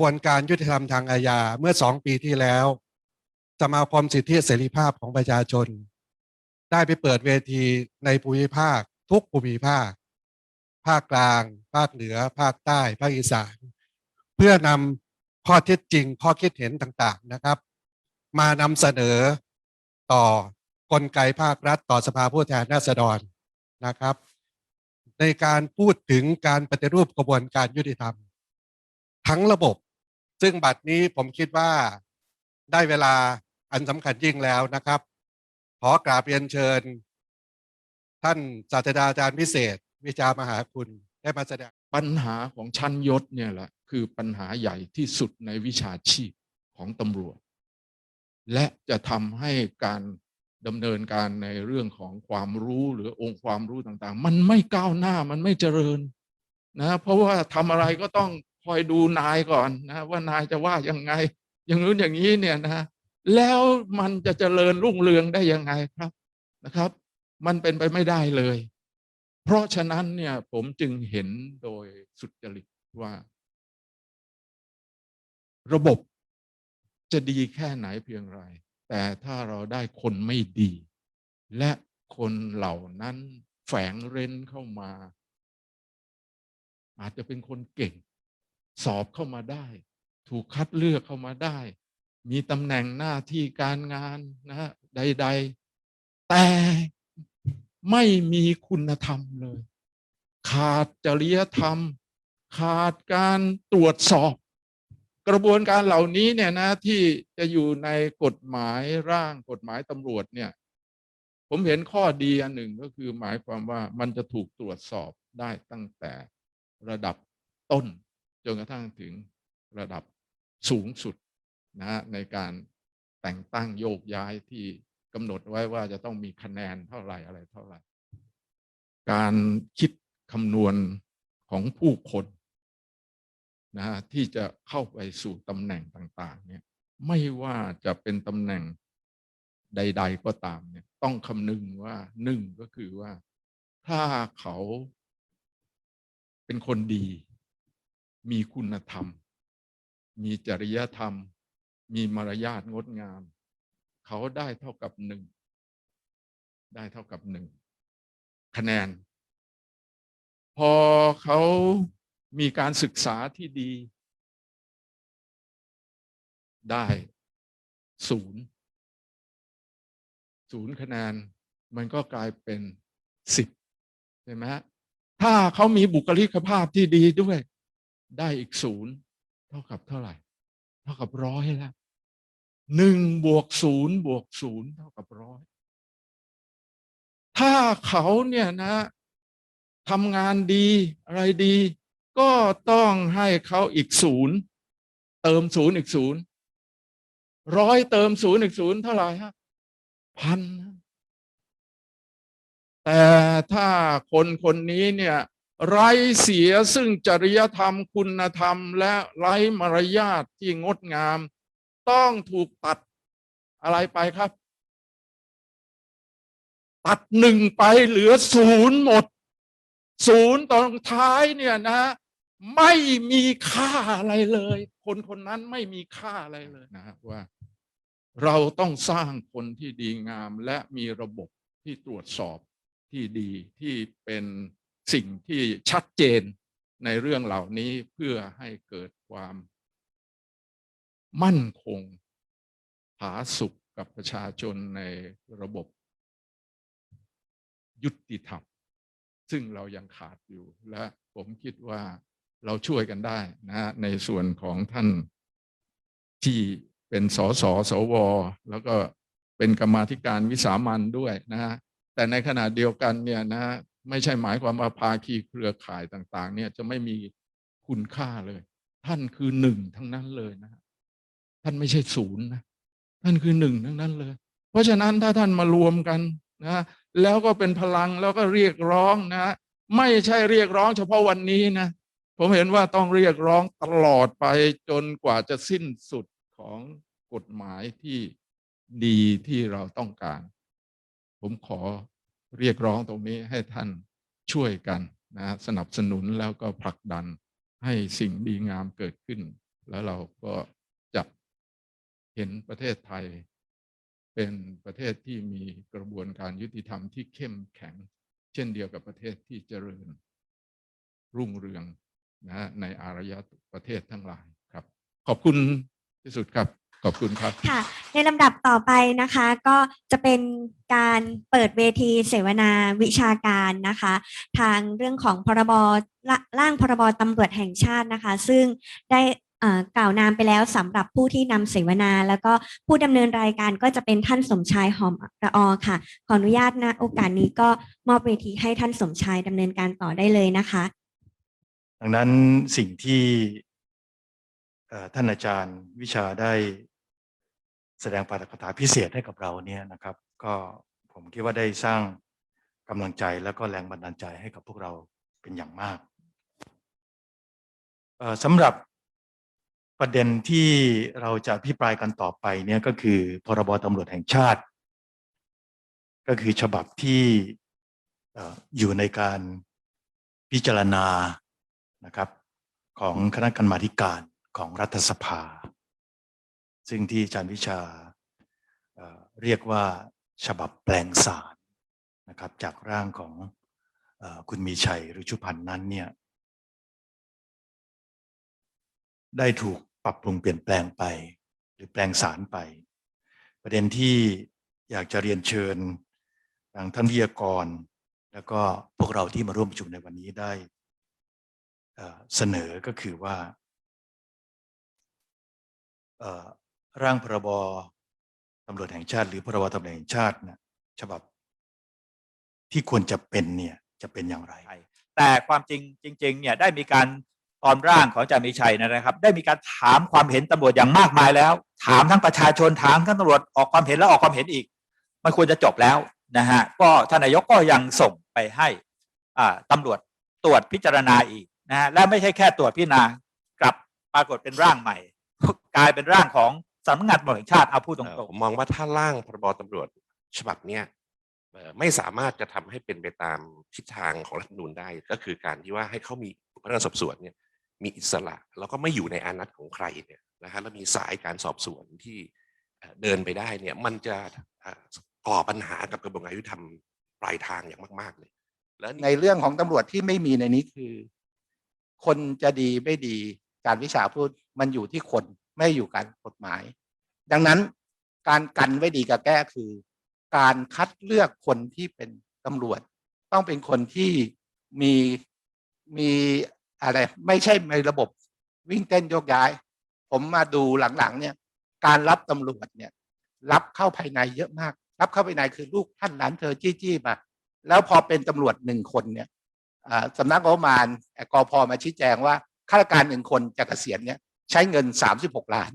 กระบวนการยุติธรรมทางอาญาเมื่อสองปีที่แล้ว สมาคมสิทธิเสรีภาพของประชาชน ได้ไปเปิดเวทีในภูมิภาค ทุกภูมิภาค ภาคกลาง ภาคเหนือ ภาคใต้ ภาคอีสาน เพื่อนำข้อเท็จจริงข้อคิดเห็นต่างๆนะครับ มานำเสนอต่อกลไกภาครัฐต่อสภาผู้แทนราษฎรนะครับ ในการพูดถึงการปฏิรูปกระบวนการยุติธรรม ทั้งระบบ ซึ่งบัดนี้ผมคิดว่าได้เวลาอันสำคัญยิ่งแล้วนะครับ ขอกราบเรียนเชิญ ท่านศาสตราจารย์พิเศษ วิชามหาคุณได้มาแสดงปัญหาของชั้นยศเนี่ยแหละคือปัญหาใหญ่ที่สุดในวิชาชีพของตำรวจ และจะทำให้การดำเนินการในเรื่องของความรู้หรือองค์ความรู้ต่างๆ มันไม่ก้าวหน้ามันไม่เจริญนะเพราะว่าทำอะไรก็ต้อง คอยดูนายก่อนนะ ว่านายจะว่ายังไง อย่างนู้นอย่างนี้เนี่ยนะแล้วมันจะเจริญรุ่งเรืองได้ยังไงครับนะครับ มันเป็นไปไม่ได้เลย เพราะฉะนั้นเนี่ย ผมจึงเห็นโดยสุจริตว่า ระบบจะดีแค่ไหนเพียงไร แต่ถ้าเราได้คนไม่ดี และคนเหล่านั้นแฝงเร้นเข้ามา อาจจะเป็นคนเก่ง สอบเข้ามาได้ ถูกคัดเลือกเข้ามาได้ มีตำแหน่งหน้าที่การงานนะฮะใด ๆ แต่ไม่มีคุณธรรมเลย ขาดจริยธรรม ขาดการตรวจสอบ กระบวนการเหล่านี้เนี่ยนะที่จะอยู่ในกฎหมายร่างกฎหมายตำรวจเนี่ยผมเห็นข้อดีอันหนึ่งก็คือหมายความว่ามันจะถูกตรวจสอบได้ตั้งแต่ระดับต้น จนกระทั่งถึงระดับสูงสุดนะในการแต่งตั้งโยกย้ายที่กำหนดไว้ว่าจะต้องมีคะแนนเท่าไหร่อะไรเท่าไหร่ การคิดคำนวณของผู้คนนะฮะที่จะเข้าไปสู่ตำแหน่งต่าง ๆ เนี่ย ไม่ว่าจะเป็นตำแหน่งใด ๆ ก็ตามเนี่ย ต้องคำนึงว่าหนึ่งก็คือว่า ถ้าเขาเป็นคนดี มีคุณธรรม มีจริยธรรม มีมารยาทงดงาม เขาได้เท่ากับหนึ่ง ได้เท่ากับหนึ่งคะแนน พอเขามีการศึกษาที่ดี ได้ศูนย์ศูนย์คะแนนมันก็กลายเป็นสิบใช่ไหมถ้าเขามีบุคลิกภาพที่ดีด้วย ได้อีกศูนย์เท่ากับเท่าไหร่ เท่ากับร้อยแล้วหนึ่งบวกศูนย์บวกศูนย์เท่ากับร้อยถ้าเขาเนี่ยนะทำงานดีอะไรดี ก็ต้องให้เขาอีกศูนย์เติมศูนย์อีกศูนย์ร้อยเติมศูนย์อีกศูนย์เท่าไหร่ฮะพันแต่ถ้าคนคนนี้เนี่ย ไร้เสียซึ่งจริยธรรมคุณธรรม และไร้มารยาทที่งดงาม ต้องถูกตัดอะไรไปครับ ตัดหนึ่งไปเหลือศูนย์หมด ศูนย์ตอนท้ายเนี่ยนะ ไม่มีค่าอะไรเลย คนคนนั้นไม่มีค่าอะไรเลยนะว่า เราต้องสร้างคนที่ดีงามและมีระบบที่ตรวจสอบที่ดีที่เป็น สิ่งที่ชัดเจนในเรื่องเหล่านี้เพื่อให้เกิดความมั่นคงผาสุขกับประชาชนในระบบยุติธรรม ซึ่งเรายังขาดอยู่ และผมคิดว่าเราช่วยกันได้นะฮะในส่วนของท่านที่เป็นสสสว แล้วก็เป็นกรรมาธิการวิสามันด้วยนะฮะแต่ในขณะเดียวกันเนี่ยนะ ไม่ใช่หมายความว่าภาคีเครือข่ายต่าง ๆ เนี่ยจะไม่มีคุณค่าเลย ท่านคือหนึ่งทั้งนั้นเลยนะท่านไม่ใช่ศูนย์นะท่านคือหนึ่งทั้งนั้นเลย เพราะฉะนั้นถ้าท่านมารวมกันนะแล้วก็เป็นพลังแล้วก็เรียกร้องนะ ไม่ใช่เรียกร้องเฉพาะวันนี้นะ ผมเห็นว่าต้องเรียกร้องตลอดไปจนกว่าจะสิ้นสุดของกฎหมายที่ดีที่เราต้องการ ผมขอ เรียกร้องตรงนี้ให้ท่านช่วยกันนะสนับสนุนแล้วก็ผลักดันให้สิ่งดีงามเกิดขึ้น แล้วเราก็จะเห็นประเทศไทย เป็นประเทศที่มีกระบวนการยุติธรรมที่เข้มแข็ง เช่นเดียวกับประเทศที่เจริญ รุ่งเรืองนะในอารยประเทศทั้งหลายครับ ขอบคุณที่สุดครับ ขอบคุณครับค่ะ ในลำดับต่อไปนะคะ ก็จะเป็นการเปิดเวทีเสวนาวิชาการนะคะ ทางเรื่องของพรบละร่างพรบตำรวจแห่งชาตินะคะ ซึ่งได้เอ่อกล่าวนามไปแล้วสำหรับผู้ที่นำเสวนา แล้วก็ผู้ดำเนินรายการก็จะเป็นท่านสมชายหอมระออค่ะ ขออนุญาตนะโอกาสนี้ก็มอบเวทีให้ท่านสมชายดำเนินการต่อได้เลยนะคะ ดังนั้นสิ่งที่เอ่อท่านอาจารย์วิชาได้ แสดงปาฐกถาพิเศษให้กับเราเนี่ยนะครับ ก็ผมคิดว่าได้สร้างกำลังใจแล้วก็แรงบันดาลใจให้กับพวกเราเป็นอย่างมากสำหรับประเด็นที่เราจะพิปรายกันต่อไปเนี่ยก็คือพรบตำรวจแห่งชาติ ก็คือฉบับที่เอ่ออยู่ในการพิจารณานะครับของคณะกรรมาธิการของรัฐสภา ซึ่งที่อาจารย์วิชาเรียกว่าฉบับแปลงสารนะครับจากร่างของคุณมีชัยหรือชุพันธ์นั้นเนี่ยได้ถูกปรับปรุงเปลี่ยนแปลงไป หรือแปลงสารไป ประเด็นที่อยากจะเรียนเชิญทางท่านวิทยากร แล้วก็พวกเราที่มาร่วมประชุมในวันนี้ได้เสนอก็คือว่า ร่างพรบตำรวจแห่งชาติ หรือพรบตำรวจแห่งชาตินะฉบับ ที่ควรจะเป็นเนี่ยจะเป็นอย่างไร แต่ความจริงจริงๆเนี่ยได้มีการตอนร่างของอาจารย์มีชัยนะครับ ได้มีการถามความเห็นตำรวจอย่างมากมายแล้ว ถามทั้งประชาชนถามทั้งตำรวจออกความเห็นแล้วออกความเห็นอีก มันควรจะจบแล้วนะฮะก็ท่านนายกก็ยังส่งไปให้อ่าตำรวจตรวจพิจารณาอีกนะฮะและไม่ใช่แค่ตรวจพิจารณากลับปรากฏเป็นร่างใหม่ กลายเป็นร่างของำนักงานตำรวจแห่งชาติเอาพูดตเอ่อรงผมมองว่าถ้าร่างพรบตำรวจฉบับเนี้ยเอ่อไม่สามารถจะทำให้เป็นไปตามทิศทางของรัฐธรรมนูญได้ ก็คือการที่ว่าให้เขามีพนักงานสอบสวนเนี่ยมีอิสระแล้วก็ไม่อยู่ในอานัตของใครเนี่ยนะฮะแล้วมีสายการสอบสวนที่เอ่อเดินไปได้เนี่ยมันจะเอ่อก่อปัญหากับกระบวนการยุติธรรมปลายทางอย่างมาก ๆ เลย แล้วนี่ในเรื่องของตำรวจที่ไม่มีในนี้คือ คนจะดีไม่ดีการวิชาพูดมันอยู่ที่คนไม่อยู่การกฎหมาย ดังนั้นการกันไว้ดีกับแก้คือ การคัดเลือกคนที่เป็นตำรวจ ต้องเป็นคนที่มีมีอะไร ไม่ใช่ในระบบวิ่งเต้นโยกย้าย ผมมาดูหลังๆ เนี่ย การรับตำรวจเนี่ย รับเข้าภายในเยอะมาก รับเข้าภายในคือลูกท่านหลานเธอจี้จี้มา แล้วพอเป็นตำรวจหนึ่งคนเนี่ยสำนักงบประมาณเอ่อมาชี้แจงว่าข้าราชการหนึ่งคนจะเกษียณเนี่ย ใช้เงินสามสิบหกล้าน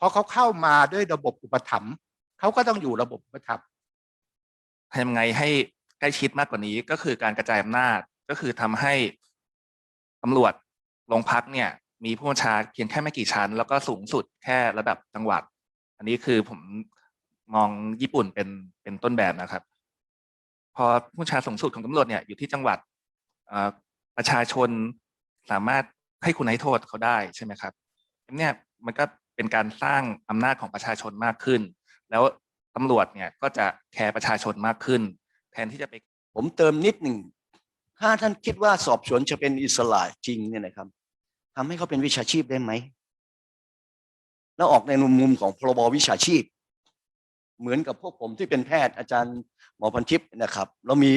พอเขาเข้ามาด้วยระบบอุปถัมภ์เขาก็ต้องอยู่ระบบอุปถัมภ์ทำยังไงให้ใกล้ชิดมากกว่านี้ก็คือการกระจายอำนาจก็คือทำให้ตำรวจโรงพักเนี่ย มีผู้บัญชาเพียงแค่ไม่กี่ชั้น แล้วก็สูงสุดแค่ระดับจังหวัด อันนี้คือผมมองญี่ปุ่นเป็นเป็นต้นแบบนะครับ พอผู้บัญชาสูงสุดของตำรวจเนี่ยอยู่ที่จังหวัดประชาชนสามารถให้คุณให้โทษเขาได้ใช่ไหมครับเนี่ยมันก็ เป็นการสร้างอำนาจของประชาชนมากขึ้น แล้วตำรวจเนี่ยก็จะแคร์ประชาชนมากขึ้น แทนที่จะไปผมเติมนิดหนึ่งถ้าท่านคิดว่าสอบสวนจะเป็นอิสระจริงเนี่ยนะครับทำให้เขาเป็นวิชาชีพได้ไหมแล้วออกในมุมของพรบวิชาชีพ เหมือนกับพวกผมที่เป็นแพทย์อาจารย์หมอพันทิพย์นะครับ เรามี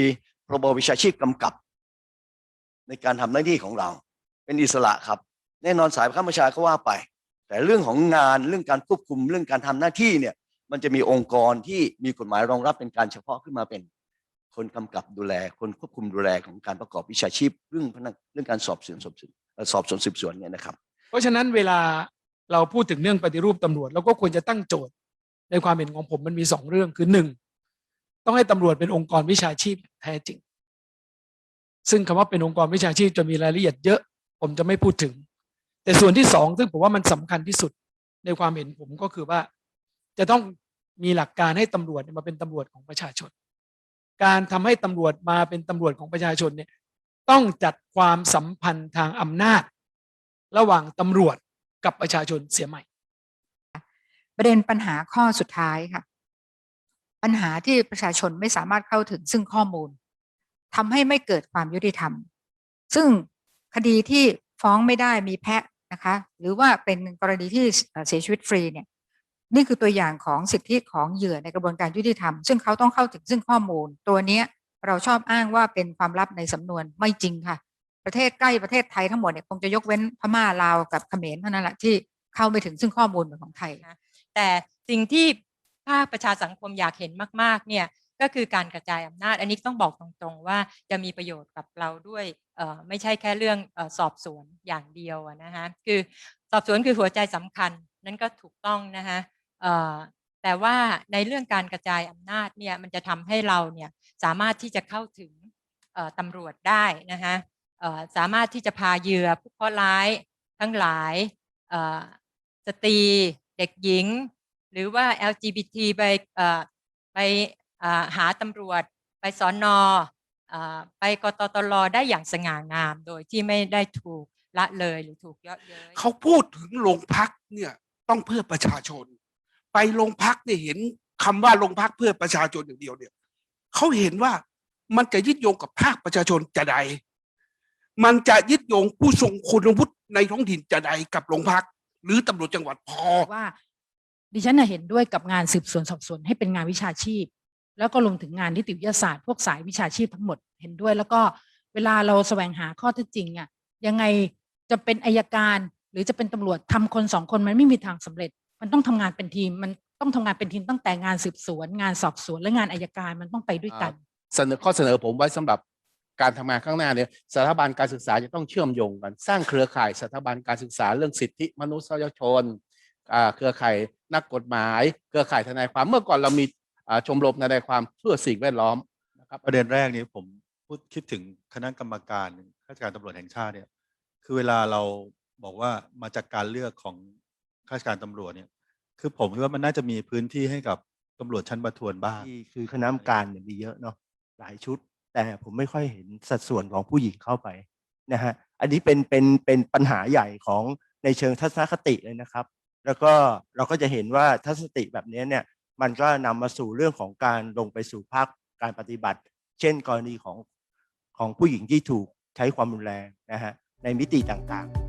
พรบวิชาชีพกำกับ ในการทำหน้าที่ของเรา เป็นอิสระครับ แน่นอนสายข้าราชการเขาว่าไป แต่เรื่องของงานเรื่องการควบคุมเรื่องการทำหน้าที่เนี่ย มันจะมีองค์กรที่มีกฎหมายรองรับเป็นการเฉพาะขึ้นมาเป็น คนกำกับดูแล คนควบคุมดูแลของการประกอบวิชาชีพ เรื่องพนักเรื่องการสอบสวนสอบสวนสอบสวนสืบสวนเนี่ยนะครับ เพราะฉะนั้นเวลาเราพูดถึงเรื่องปฏิรูปตำรวจเราก็ควรจะตั้งโจทย์ ในความเห็นของผมมันมีสองเรื่องคือหนึ่งต้องให้ตำรวจเป็นองค์กรวิชาชีพแท้จริง ซึ่งคำว่าเป็นองค์กรวิชาชีพจะมีรายละเอียดเยอะ ผมจะไม่พูดถึง แต่ส่วนที่สองซึ่งผมว่ามันสำคัญที่สุดในความเห็นผมก็คือว่า จะต้องมีหลักการให้ตำรวจมาเป็นตำรวจของประชาชน การทำให้ตำรวจมาเป็นตำรวจของประชาชนเนี่ยต้องจัดความสัมพันธ์ทางอำนาจ ระหว่างตำรวจกับประชาชนเสียใหม่ ประเด็นปัญหาข้อสุดท้ายค่ะ ปัญหาที่ประชาชนไม่สามารถเข้าถึงซึ่งข้อมูลทำให้ไม่เกิดความยุติธรรม ซึ่งคดีที่ฟ้องไม่ได้มีแพะ นะคะ หรือว่าเป็นกรณีที่เอ่อเสียชีวิตฟรีเนี่ยนี่คือตัวอย่างของสิทธิของเหยื่อในกระบวนการยุติธรรม ซึ่งเขาต้องเข้าถึงซึ่งข้อมูล ตัวเนี้ยเราชอบอ้างว่าเป็นความลับในสำนวนไม่จริงค่ะ ประเทศใกล้ประเทศไทยทั้งหมดเนี่ยคงจะยกเว้นพม่าลาวกับเขมรเท่านั้นแหละที่เข้าไม่ถึงซึ่งข้อมูลเหมือนของไทยแต่สิ่งที่ภาคประชาสังคมอยากเห็นมาก ๆ เนี่ย ก็คือการกระจายอำนาจ อันนี้ต้องบอกตรงๆว่าจะมีประโยชน์กับเราด้วยไม่ใช่แค่เรื่องสอบสวนอย่างเดียวนะคะคือสอบสวนคือหัวใจสำคัญนั่นก็ถูกต้องนะคะแต่ว่าในเรื่องการกระจายอำนาจเนี่ยมันจะทำให้เราเนี่ยสามารถที่จะเข้าถึงเอ่อตำรวจได้นะคะสามารถที่จะพาเหยื่อผู้เคราะห์ร้ายทั้งหลายสตรีเด็กหญิง หรือว่า LGBT ไปไป หาตำรวจไปสอนออ่าไปกตตลได้อย่างสง่างาม โดยที่ไม่ได้ถูกละเลยหรือถูกเยาะเย้ยเขาพูดถึงโรงพักเนี่ยต้องเพื่อประชาชน ไปโรงพักเนี่ยเห็นคำว่าโรงพักเพื่อประชาชนอย่างเดียวเนี่ยเขาเห็นว่ามันจะยึดโยงกับภาคประชาชนจะใด มันจะยึดโยงผู้ทรงคุณวุฒิในท้องถิ่นจะใดกับโรงพัก หรือตำรวจจังหวัดพอว่า ดิฉันน่ะเห็นด้วยกับงานสืบสวนสอบสวนให้เป็นงานวิชาชีพ แล้วก็รวมถึงงานนิติวิทยาศาสตร์พวกสายวิชาชีพทั้งหมดเห็นด้วย แล้วก็เวลาเราแสวงหาข้อเท็จจริงอะยังไงจะเป็นอายการหรือจะเป็นตำรวจทำคนสองคนมันไม่มีทางสำเร็จ มันต้องทำงานเป็นทีมมันต้องทำงานเป็นทีมตั้งแต่งานสืบสวน งานสอบสวนและงานอายการมันต้องไปด้วยกัน เสนอข้อเสนอผมไว้สำหรับการทำงานข้างหน้าเนี่ยสถาบันการศึกษาจะต้องเชื่อมโยงกัน สร้างเครือข่ายสถาบันการศึกษาเรื่องสิทธิมนุษยชนเครือข่ายนักกฎหมาย เครือข่ายทนายความเมื่อก่อนเรามี ชมรมทนายความเพื่อสิ่งแวดล้อมนะครับประเด็นแรกนี้ผมพูดคิดถึงคณะกรรมการข้าราชการตำรวจแห่งชาติเนี่ยคือเวลาเราบอกว่ามาจากการเลือกของข้าราชการตำรวจเนี่ยคือผมคิดว่ามันน่าจะมีพื้นที่ให้กับตำรวจชั้นประทวนบ้างที่คือคณะกรรมการเนี่ยมีเยอะเนาะหลายชุด แต่ผมไม่ค่อยเห็นสัดส่วนของผู้หญิงเข้าไปนะฮะอันนี้เป็นเป็นเป็นปัญหาใหญ่ของในเชิงทัศนคติเลยนะครับ แล้วก็เราก็จะเห็นว่าทัศนคติแบบนี้เนี่ย มันก็นำมาสู่เรื่องของการลงไปสู่ภาคการปฏิบัติ เช่น กรณีของของผู้หญิงที่ถูกใช้ความรุนแรงนะฮะในมิติต่างๆ